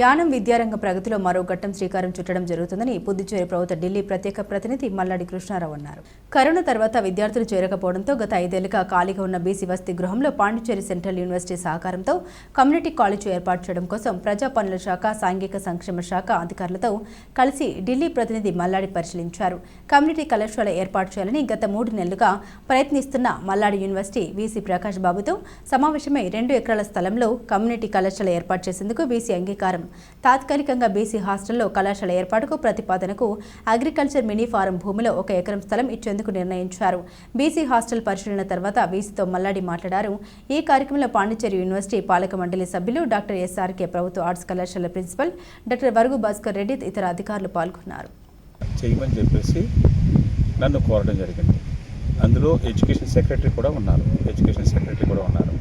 యానం విద్యారంగ ప్రగతిలో మరో ఘట్టం శ్రీకారం చుట్టడం జరుగుతుందని పుదుచ్చేరి ప్రభుత్వ ఢిల్లీ ప్రత్యేక ప్రతినిధి మల్లాడి కృష్ణారావు అన్నారు. కరోనా తర్వాత విద్యార్థులు చేరకపోవడంతో గత ఐదేళ్ళుగా ఖాళీగా ఉన్న బీసీ వసతి గృహంలో పాండిచ్చేరి సెంట్రల్ యూనివర్సిటీ సహకారంతో కమ్యూనిటీ కాలేజ్ ఏర్పాటు చేయడం కోసం ప్రజా పనుల శాఖ సాంఘిక సంక్షేమ శాఖ అధికారులతో కలిసి ఢిల్లీ ప్రతినిధి మల్లాడి పరిశీలించారు. కమ్యూనిటీ కళాశాల ఏర్పాటు చేయాలని గత మూడు నెలలుగా ప్రయత్నిస్తున్న మల్లాడి యూనివర్సిటీ వీసీ ప్రకాష్ బాబుతో సమావేశమై రెండు ఎకరాల స్థలంలో కమ్యూనిటీ కళాశాల ఏర్పాటు చేసేందుకు బీసీ అంగీకారం తాత్కాలికంగా బీసీ హాస్టల్లో కళాశాల ఏర్పాటుకు ప్రతిపాదనకు అగ్రికల్చర్ మినీ ఫారం భూమిలో ఒక ఎకరం స్థలం ఇచ్చేందుకు నిర్ణయించారు. బీసీ హాస్టల్ పరిశీలన తర్వాత బీసీతో మల్లాడి మాట్లాడారు. ఈ కార్యక్రమంలో పాండిచ్చేరి యూనివర్సిటీ పాలక మండలి సభ్యులు డాక్టర్ ఎస్ఆర్కే ప్రభుత్వ ఆర్ట్స్ కళాశాల ప్రిన్సిపల్ డాక్టర్ వరుగు భాస్కర్ రెడ్డి ఇతర అధికారులు పాల్గొన్నారు. చేయమని చెప్పేసి నన్ను కోరడం జరిగింది. అందులో ఎడ్యుకేషన్ సెక్రటరీ కూడా ఉన్నారు. ఎడ్యుకేషన్ సెక్రటరీ కూడా ఉన్నారు.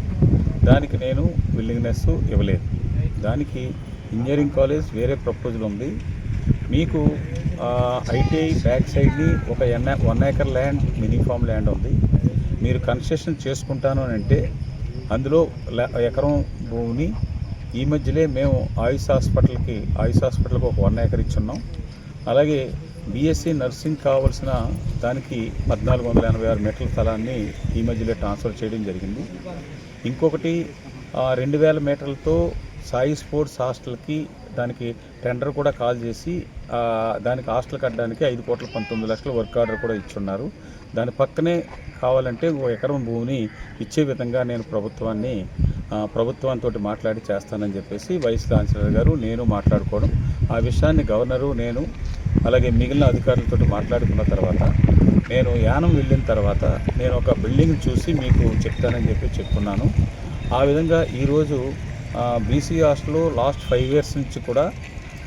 దానికి నేను విల్లింగ్నెస్ ఇవ్వలేదు. దానికి ఇంజనీరింగ్ కాలేజ్ వేరే ప్రపోజల్ ఉంది. మీకు ఐటీఐ బ్యాక్ సైడ్ని ఒక an one acre land mini farm land ఉంది. మీరు కన్స్ట్రక్షన్ చేసుకుంటాను అని అంటే అందులో ఎకరం భూమిని ఈ మధ్యలో మేము ఆయుష్ హాస్పిటల్కి ఆయుష్ హాస్పిటల్కి ఒక వన్ ఏకర్ ఇచ్చున్నాం. అలాగే బీఎస్సీ నర్సింగ్ కావాల్సిన దానికి పద్నాలుగు వందల ఎనభై ఆరు మీటర్ల స్థలాన్ని ఈ మధ్యలో ట్రాన్స్ఫర్ చేయడం జరిగింది. ఇంకొకటి రెండు వేల మీటర్లతో సాయి స్పోర్ట్స్ హాస్టల్కి దానికి టెండర్ కూడా కాల్ చేసి దానికి హాస్టల్ కట్టడానికి ఐదు కోట్ల పంతొమ్మిది లక్షల వర్క్ ఆర్డర్ కూడా ఇచ్చున్నారు. దాని పక్కనే కావాలంటే ఓ ఎకరం భూమిని ఇచ్చే విధంగా నేను ప్రభుత్వాన్ని ప్రభుత్వంతో మాట్లాడి చేస్తానని చెప్పేసి వైస్ ఛాన్సలర్ గారు నేను మాట్లాడుకోవడం. ఆ విషయాన్ని గవర్నరు నేను అలాగే మిగిలిన అధికారులతో మాట్లాడుకున్న తర్వాత నేను యానం వెళ్ళిన తర్వాత నేను ఒక బిల్డింగ్ చూసి మీకు చెప్తానని చెప్పి చెప్పుకున్నాను ఆ విధంగా ఈరోజు బీసీ హాస్టల్లో లాస్ట్ ఫైవ్ ఇయర్స్ నుంచి కూడా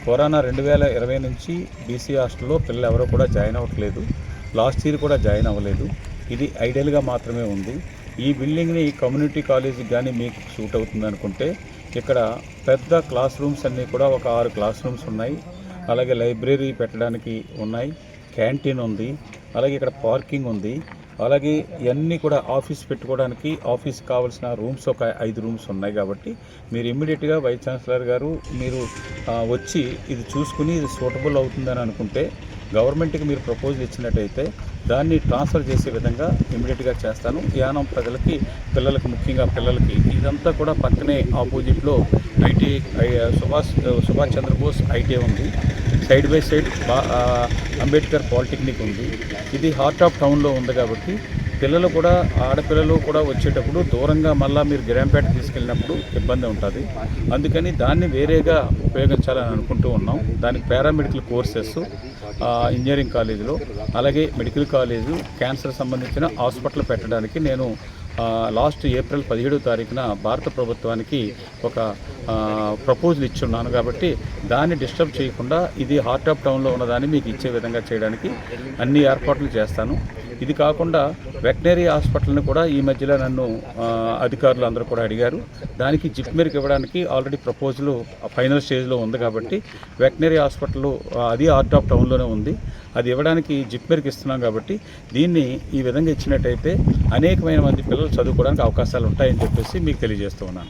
కరోనా రెండు వేల ఇరవై నుంచి బీసీ హాస్టల్లో పిల్లలు ఎవరు కూడా జాయిన్ అవ్వట్లేదు. లాస్ట్ ఇయర్ కూడా జాయిన్ అవ్వలేదు. ఇది ఐడియల్గా మాత్రమే ఉంది. ఈ బిల్డింగ్ని కమ్యూనిటీ కాలేజీకి కానీ మీకు సూట్ అవుతుంది అనుకుంటే ఇక్కడ పెద్ద క్లాస్ రూమ్స్ అన్నీ కూడా ఒక ఆరు క్లాస్ రూమ్స్ ఉన్నాయి. అలాగే లైబ్రరీ పెట్టడానికి ఉన్నాయి. క్యాంటీన్ ఉంది. అలాగే ఇక్కడ పార్కింగ్ ఉంది. అలాగే ఇవన్నీ కూడా ఆఫీస్ పెట్టుకోవడానికి ఆఫీస్ కావాల్సిన రూమ్స్ ఒక ఐదు రూమ్స్ ఉన్నాయి కాబట్టి మీరు ఇమ్మీడియట్గా వైస్ ఛాన్సలర్ గారు మీరు వచ్చి ఇది చూసుకుని ఇది సూటబుల్ అవుతుందని అనుకుంటే గవర్నమెంట్కి మీరు ప్రపోజల్ ఇచ్చినట్టయితే దాన్ని ట్రాన్స్ఫర్ చేసే విధంగా ఇమ్మీడియట్గా చేస్తాను. యానం ప్రజలకి పిల్లలకి ముఖ్యంగా పిల్లలకి ఇదంతా కూడా పక్కనే ఆపోజిట్లో ఐటీ సుభాష్ సుభాష్ చంద్రబోస్ ఐటీ ఉంది. సైడ్ బై సైడ్ బా అంబేద్కర్ పాలిటెక్నిక్ ఉంది. ఇది హార్ట్ ఆఫ్ టౌన్లో ఉంది కాబట్టి పిల్లలు కూడా ఆడపిల్లలు కూడా వచ్చేటప్పుడు దూరంగా మళ్ళీ మీరు గిరంపేట తీసుకెళ్ళినప్పుడు ఇబ్బంది ఉంటుంది. అందుకని దాన్ని వేరేగా ఉపయోగించాలని అనుకుంటూ ఉన్నాం. దానికి పారామెడికల్ కోర్సెస్ ఇంజనీరింగ్ కాలేజీలో అలాగే మెడికల్ కాలేజు క్యాన్సర్ సంబంధించిన హాస్పిటల్ పెట్టడానికి నేను లాస్ట్ ఏప్రిల్ పదిహేడో తారీఖున భారత ప్రభుత్వానికి ఒక ప్రపోజల్ ప్రపోజల్ ఇచ్చున్నాను కాబట్టి దాన్ని డిస్టర్బ్ చేయకుండా ఇది హార్ట్ ఆఫ్ టౌన్లో ఉన్నదాన్ని మీకు ఇచ్చే విధంగా చేయడానికి అన్ని ఏర్పాట్లు చేస్తాను. ఇది కాకుండా వెటనరీ హాస్పిటల్ని కూడా ఈ మధ్యలో నన్ను అధికారులు అందరూ కూడా అడిగారు. దానికి జిప్మెర్కి ఇవ్వడానికి ఆల్రెడీ ప్రపోజల్ ఫైనల్ స్టేజ్లో ఉంది కాబట్టి వెటనరీ హాస్పిటల్ అది హార్ట్ ఆఫ్ టౌన్లోనే ఉంది. అది ఇవ్వడానికి జిప్మెర్కి ఇస్తున్నాం కాబట్టి దీన్ని ఈ విధంగా ఇచ్చినట్టయితే అనేకమైన మంది పిల్లలు చదువుకోవడానికి అవకాశాలు ఉంటాయని చెప్పేసి మీకు తెలియజేస్తూ ఉన్నాను.